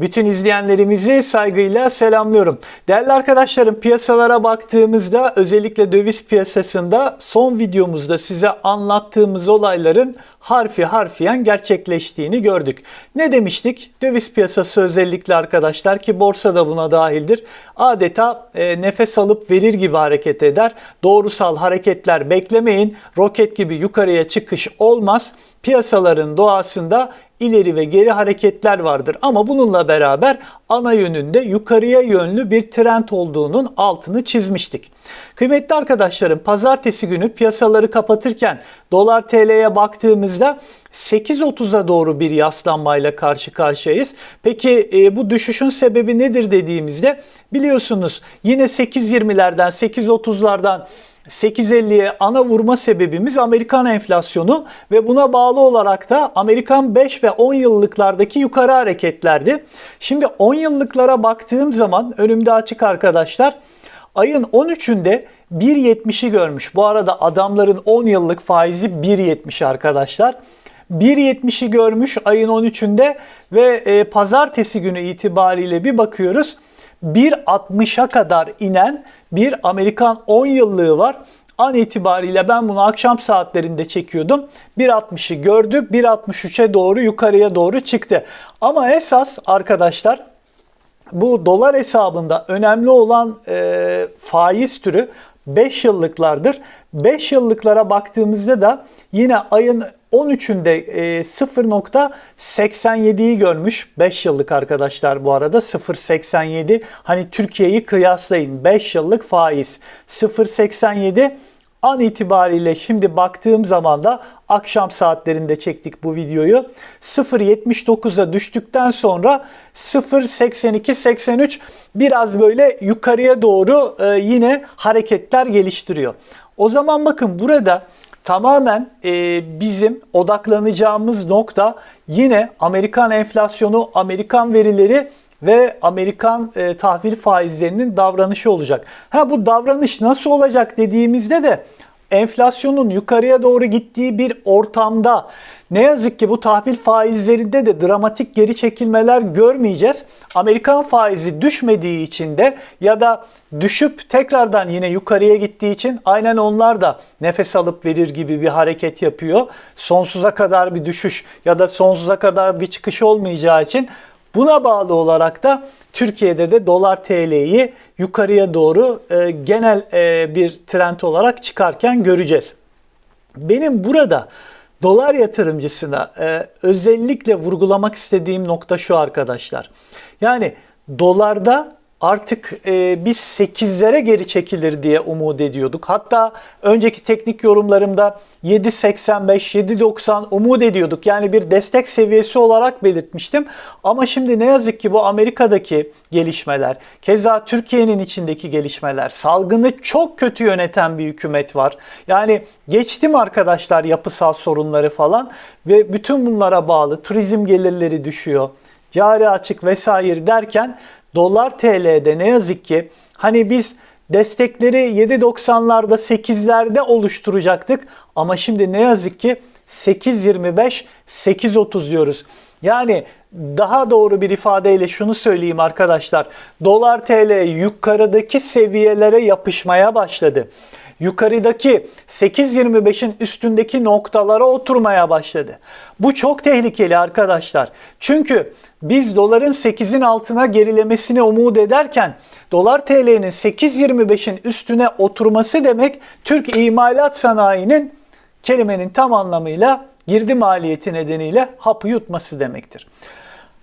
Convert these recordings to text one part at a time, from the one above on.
Bütün izleyenlerimizi saygıyla selamlıyorum. Değerli arkadaşlarım piyasalara baktığımızda özellikle döviz piyasasında son videomuzda size anlattığımız olayların harfi harfiyen gerçekleştiğini gördük. Ne demiştik? Döviz piyasası özellikle arkadaşlar ki borsa da buna dahildir. Adeta e, nefes alıp verir gibi hareket eder. Doğrusal hareketler beklemeyin. Roket gibi yukarıya çıkış olmaz. Piyasaların doğasında ileri ve geri hareketler vardır. Ama bununla beraber ana yönünde yukarıya yönlü bir trend olduğunun altını çizmiştik. Kıymetli arkadaşlarım pazartesi günü piyasaları kapatırken dolar TL'ye baktığımızda 8.30'a doğru bir yaslanmayla karşı karşıyayız. Peki e, bu düşüşün sebebi nedir dediğimizde biliyorsunuz yine 8.20'lerden 8.30'lardan 8.50'ye ana vurma sebebimiz Amerikan enflasyonu ve buna bağlı olarak da Amerikan 5 ve 10 yıllıklardaki yukarı hareketlerdi. Şimdi 10 yıllıklara baktığım zaman önümde açık arkadaşlar ayın 13'ünde 1.70'i görmüş. Bu arada adamların 10 yıllık faizi 1.70 arkadaşlar. 1.70'i görmüş ayın 13'ünde ve e, pazartesi günü itibariyle bir bakıyoruz 1.60'a kadar inen bir Amerikan 10 yıllığı var. An itibariyle ben bunu akşam saatlerinde çekiyordum. 1.60'ı gördü. 1.63'e doğru yukarıya doğru çıktı. Ama esas arkadaşlar bu dolar hesabında önemli olan e, faiz türü 5 yıllıklardır. 5 yıllıklara baktığımızda da yine ayın 13'ünde e, 0.87'yi görmüş. 5 yıllık arkadaşlar bu arada 0.87. Hani Türkiye'yi kıyaslayın. 5 yıllık faiz 0.87 an itibariyle şimdi baktığım zaman da akşam saatlerinde çektik bu videoyu. 0.79'a düştükten sonra 0.82-83 biraz böyle yukarıya doğru e, yine hareketler geliştiriyor. O zaman bakın burada tamamen e, bizim odaklanacağımız nokta yine Amerikan enflasyonu, Amerikan verileri ve Amerikan e, tahvil faizlerinin davranışı olacak. Ha bu davranış nasıl olacak dediğimizde de enflasyonun yukarıya doğru gittiği bir ortamda ne yazık ki bu tahvil faizlerinde de dramatik geri çekilmeler görmeyeceğiz. Amerikan faizi düşmediği için de ya da düşüp tekrardan yine yukarıya gittiği için aynen onlar da nefes alıp verir gibi bir hareket yapıyor. Sonsuza kadar bir düşüş ya da sonsuza kadar bir çıkış olmayacağı için Buna bağlı olarak da Türkiye'de de dolar TL'yi yukarıya doğru e, genel e, bir trend olarak çıkarken göreceğiz. Benim burada dolar yatırımcısına e, özellikle vurgulamak istediğim nokta şu arkadaşlar. Yani dolarda artık e, biz 8'lere geri çekilir diye umut ediyorduk. Hatta önceki teknik yorumlarımda 7.85, 7.90 umut ediyorduk. Yani bir destek seviyesi olarak belirtmiştim. Ama şimdi ne yazık ki bu Amerika'daki gelişmeler, keza Türkiye'nin içindeki gelişmeler, salgını çok kötü yöneten bir hükümet var. Yani geçtim arkadaşlar yapısal sorunları falan ve bütün bunlara bağlı turizm gelirleri düşüyor. Cari açık vesaire derken dolar TL'de ne yazık ki hani biz destekleri 7.90'larda 8'lerde oluşturacaktık ama şimdi ne yazık ki 8.25 8.30 diyoruz. Yani daha doğru bir ifadeyle şunu söyleyeyim arkadaşlar. Dolar TL yukarıdaki seviyelere yapışmaya başladı yukarıdaki 8.25'in üstündeki noktalara oturmaya başladı. Bu çok tehlikeli arkadaşlar. Çünkü biz doların 8'in altına gerilemesini umut ederken dolar TL'nin 8.25'in üstüne oturması demek Türk imalat sanayinin kelimenin tam anlamıyla girdi maliyeti nedeniyle hapı yutması demektir.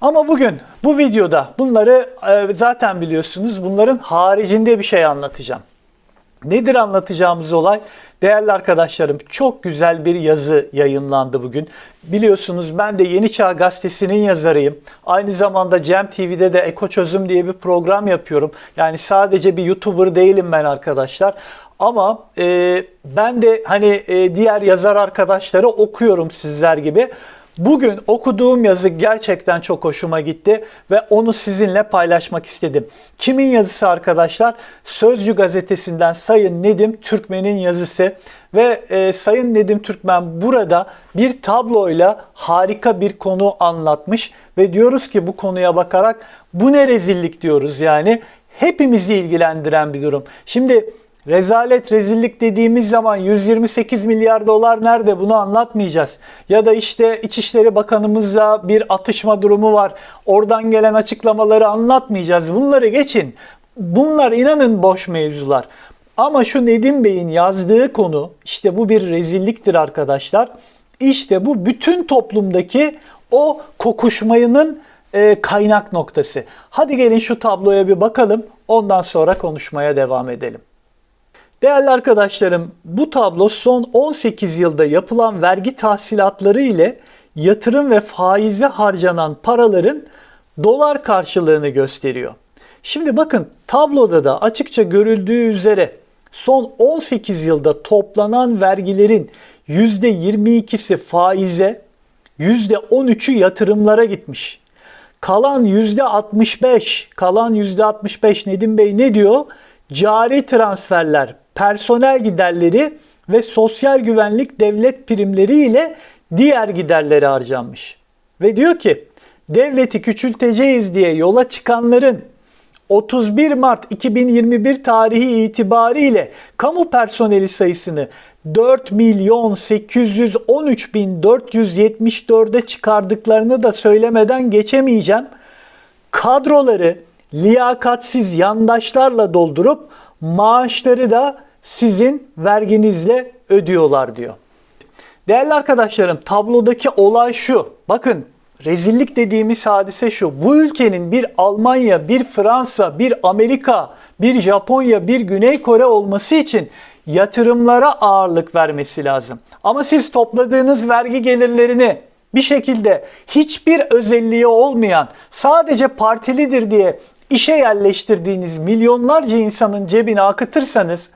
Ama bugün bu videoda bunları e, zaten biliyorsunuz bunların haricinde bir şey anlatacağım. Nedir anlatacağımız olay? Değerli arkadaşlarım çok güzel bir yazı yayınlandı bugün. Biliyorsunuz ben de Yeni Çağ Gazetesi'nin yazarıyım. Aynı zamanda Cem TV'de de Eko Çözüm diye bir program yapıyorum. Yani sadece bir YouTuber değilim ben arkadaşlar. Ama e, ben de hani e, diğer yazar arkadaşları okuyorum sizler gibi. Bugün okuduğum yazı gerçekten çok hoşuma gitti ve onu sizinle paylaşmak istedim. Kimin yazısı arkadaşlar? Sözcü gazetesinden Sayın Nedim Türkmen'in yazısı ve e, Sayın Nedim Türkmen burada bir tabloyla harika bir konu anlatmış ve diyoruz ki bu konuya bakarak bu ne rezillik diyoruz yani hepimizi ilgilendiren bir durum. Şimdi Rezalet, rezillik dediğimiz zaman 128 milyar dolar nerede bunu anlatmayacağız. Ya da işte İçişleri Bakanımızla bir atışma durumu var. Oradan gelen açıklamaları anlatmayacağız. Bunları geçin. Bunlar inanın boş mevzular. Ama şu Nedim Bey'in yazdığı konu işte bu bir rezilliktir arkadaşlar. İşte bu bütün toplumdaki o kokuşmayının e, kaynak noktası. Hadi gelin şu tabloya bir bakalım. Ondan sonra konuşmaya devam edelim. Değerli arkadaşlarım, bu tablo son 18 yılda yapılan vergi tahsilatları ile yatırım ve faize harcanan paraların dolar karşılığını gösteriyor. Şimdi bakın tabloda da açıkça görüldüğü üzere son 18 yılda toplanan vergilerin %22'si faize, %13'ü yatırımlara gitmiş. Kalan %65, kalan %65 Nedim Bey ne diyor? Cari transferler, personel giderleri ve sosyal güvenlik devlet primleri ile diğer giderleri harcanmış. Ve diyor ki devleti küçülteceğiz diye yola çıkanların 31 Mart 2021 tarihi itibariyle kamu personeli sayısını 4 milyon 813 bin 474'e çıkardıklarını da söylemeden geçemeyeceğim. Kadroları liyakatsiz yandaşlarla doldurup maaşları da sizin verginizle ödüyorlar diyor. Değerli arkadaşlarım tablodaki olay şu. Bakın rezillik dediğimiz hadise şu. Bu ülkenin bir Almanya, bir Fransa, bir Amerika, bir Japonya, bir Güney Kore olması için yatırımlara ağırlık vermesi lazım. Ama siz topladığınız vergi gelirlerini bir şekilde hiçbir özelliği olmayan sadece partilidir diye işe yerleştirdiğiniz milyonlarca insanın cebine akıtırsanız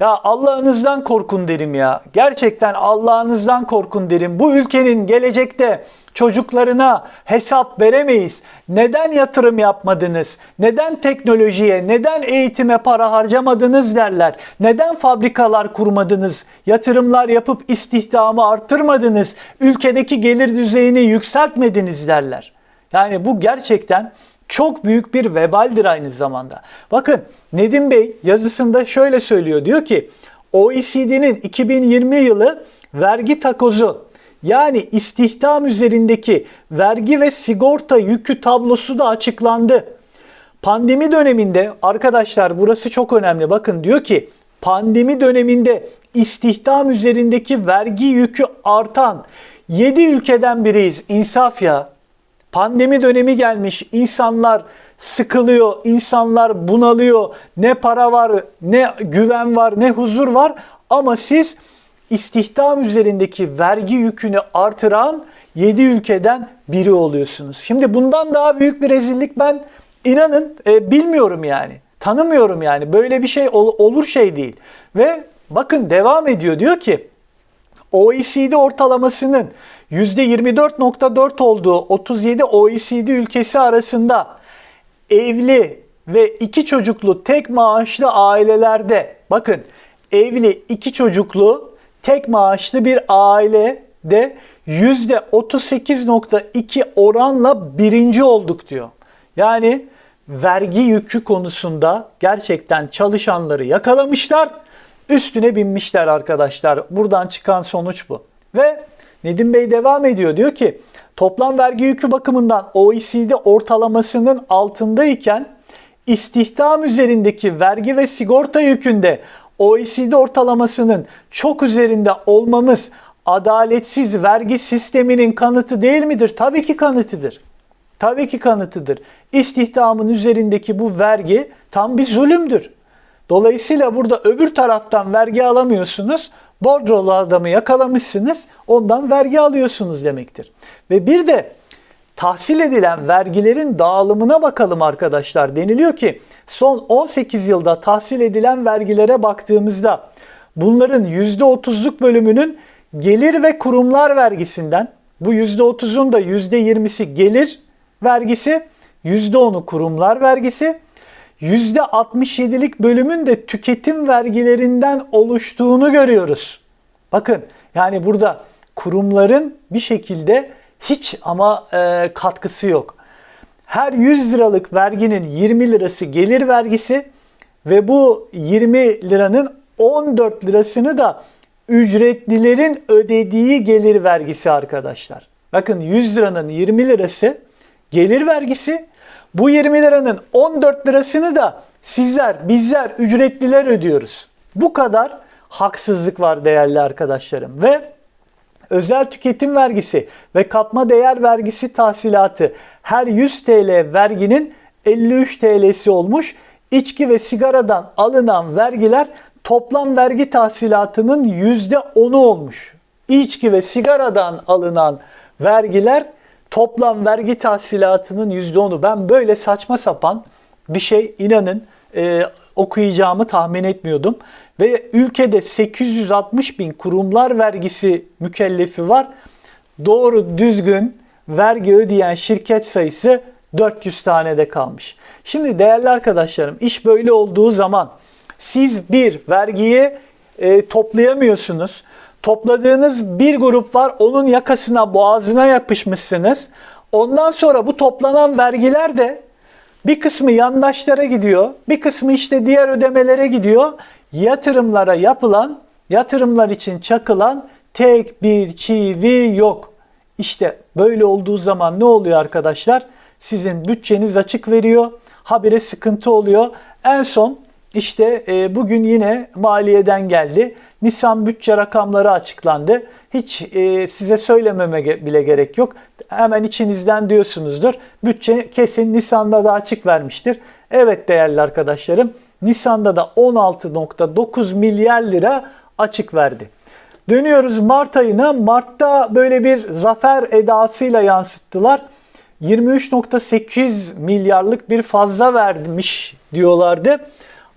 ya Allah'ınızdan korkun derim ya. Gerçekten Allah'ınızdan korkun derim. Bu ülkenin gelecekte çocuklarına hesap veremeyiz. Neden yatırım yapmadınız? Neden teknolojiye, neden eğitime para harcamadınız derler. Neden fabrikalar kurmadınız? Yatırımlar yapıp istihdamı arttırmadınız? Ülkedeki gelir düzeyini yükseltmediniz derler. Yani bu gerçekten çok büyük bir vebaldir aynı zamanda. Bakın Nedim Bey yazısında şöyle söylüyor. Diyor ki OECD'nin 2020 yılı vergi takozu yani istihdam üzerindeki vergi ve sigorta yükü tablosu da açıklandı. Pandemi döneminde arkadaşlar burası çok önemli. Bakın diyor ki pandemi döneminde istihdam üzerindeki vergi yükü artan 7 ülkeden biriyiz. İnsaf ya. Pandemi dönemi gelmiş. İnsanlar sıkılıyor, insanlar bunalıyor. Ne para var, ne güven var, ne huzur var. Ama siz istihdam üzerindeki vergi yükünü artıran 7 ülkeden biri oluyorsunuz. Şimdi bundan daha büyük bir rezillik ben inanın e, bilmiyorum yani. Tanımıyorum yani. Böyle bir şey ol, olur şey değil. Ve bakın devam ediyor diyor ki OECD ortalamasının %24.4 olduğu 37 OECD ülkesi arasında evli ve iki çocuklu tek maaşlı ailelerde bakın evli iki çocuklu tek maaşlı bir ailede %38.2 oranla birinci olduk diyor. Yani vergi yükü konusunda gerçekten çalışanları yakalamışlar, üstüne binmişler arkadaşlar. Buradan çıkan sonuç bu. Ve Nedim Bey devam ediyor. Diyor ki toplam vergi yükü bakımından OECD ortalamasının altındayken istihdam üzerindeki vergi ve sigorta yükünde OECD ortalamasının çok üzerinde olmamız adaletsiz vergi sisteminin kanıtı değil midir? Tabii ki kanıtıdır. Tabii ki kanıtıdır. İstihdamın üzerindeki bu vergi tam bir zulümdür. Dolayısıyla burada öbür taraftan vergi alamıyorsunuz. Borcolu adamı yakalamışsınız, ondan vergi alıyorsunuz demektir. Ve bir de tahsil edilen vergilerin dağılımına bakalım arkadaşlar. Deniliyor ki son 18 yılda tahsil edilen vergilere baktığımızda bunların %30'luk bölümünün gelir ve kurumlar vergisinden Bu %30'un da %20'si gelir vergisi, %10'u kurumlar vergisi, %67'lik bölümün de tüketim vergilerinden oluştuğunu görüyoruz. Bakın yani burada kurumların bir şekilde hiç ama e, katkısı yok. Her 100 liralık verginin 20 lirası gelir vergisi ve bu 20 liranın 14 lirasını da ücretlilerin ödediği gelir vergisi arkadaşlar. Bakın 100 liranın 20 lirası gelir vergisi. Bu 20 liranın 14 lirasını da sizler, bizler, ücretliler ödüyoruz. Bu kadar haksızlık var değerli arkadaşlarım ve özel tüketim vergisi ve katma değer vergisi tahsilatı her 100 TL verginin 53 TL'si olmuş. İçki ve sigaradan alınan vergiler toplam vergi tahsilatının %10'u olmuş. İçki ve sigaradan alınan vergiler toplam vergi tahsilatının %10'u. Ben böyle saçma sapan bir şey inanın e, okuyacağımı tahmin etmiyordum. Ve ülkede 860 bin kurumlar vergisi mükellefi var. Doğru düzgün vergi ödeyen şirket sayısı 400 tane de kalmış. Şimdi değerli arkadaşlarım iş böyle olduğu zaman siz bir vergiyi e, toplayamıyorsunuz. Topladığınız bir grup var onun yakasına boğazına yapışmışsınız. Ondan sonra bu toplanan vergiler de bir kısmı yandaşlara gidiyor, bir kısmı işte diğer ödemelere gidiyor. Yatırımlara yapılan, yatırımlar için çakılan tek bir çivi yok. İşte böyle olduğu zaman ne oluyor arkadaşlar? Sizin bütçeniz açık veriyor, habire sıkıntı oluyor. En son işte e, bugün yine maliyeden geldi. Nisan bütçe rakamları açıklandı. Hiç e, size söylememe bile gerek yok. Hemen içinizden diyorsunuzdur. Bütçe kesin Nisan'da da açık vermiştir. Evet değerli arkadaşlarım Nisan'da da 16.9 milyar lira açık verdi. Dönüyoruz Mart ayına. Mart'ta böyle bir zafer edasıyla yansıttılar. 23.8 milyarlık bir fazla vermiş diyorlardı.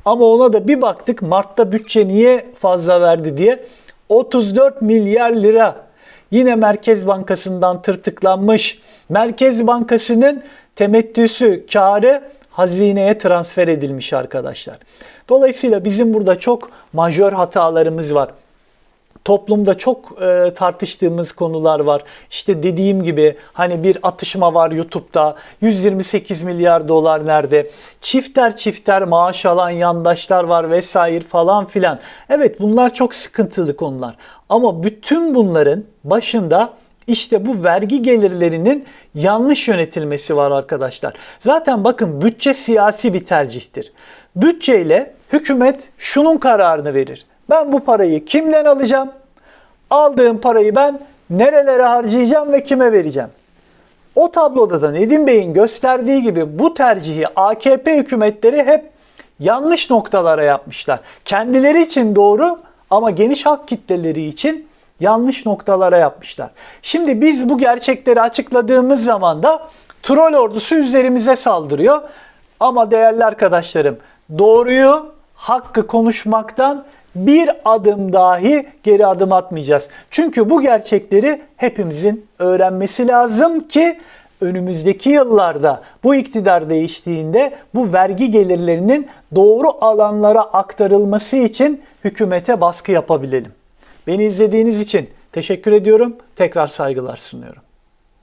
Ama ona da bir baktık Mart'ta bütçe niye fazla verdi diye. 34 milyar lira yine Merkez Bankası'ndan tırtıklanmış. Merkez Bankası'nın temettüsü, karı hazineye transfer edilmiş arkadaşlar. Dolayısıyla bizim burada çok majör hatalarımız var toplumda çok e, tartıştığımız konular var. İşte dediğim gibi hani bir atışma var YouTube'da. 128 milyar dolar nerede? Çifter çifter maaş alan yandaşlar var vesaire falan filan. Evet bunlar çok sıkıntılı konular. Ama bütün bunların başında işte bu vergi gelirlerinin yanlış yönetilmesi var arkadaşlar. Zaten bakın bütçe siyasi bir tercihtir. Bütçeyle hükümet şunun kararını verir. Ben bu parayı kimden alacağım? Aldığım parayı ben nerelere harcayacağım ve kime vereceğim? O tabloda da Nedim Bey'in gösterdiği gibi bu tercihi AKP hükümetleri hep yanlış noktalara yapmışlar. Kendileri için doğru ama geniş halk kitleleri için yanlış noktalara yapmışlar. Şimdi biz bu gerçekleri açıkladığımız zaman da troll ordusu üzerimize saldırıyor. Ama değerli arkadaşlarım doğruyu, hakkı konuşmaktan bir adım dahi geri adım atmayacağız. Çünkü bu gerçekleri hepimizin öğrenmesi lazım ki önümüzdeki yıllarda bu iktidar değiştiğinde bu vergi gelirlerinin doğru alanlara aktarılması için hükümete baskı yapabilelim. Beni izlediğiniz için teşekkür ediyorum. Tekrar saygılar sunuyorum.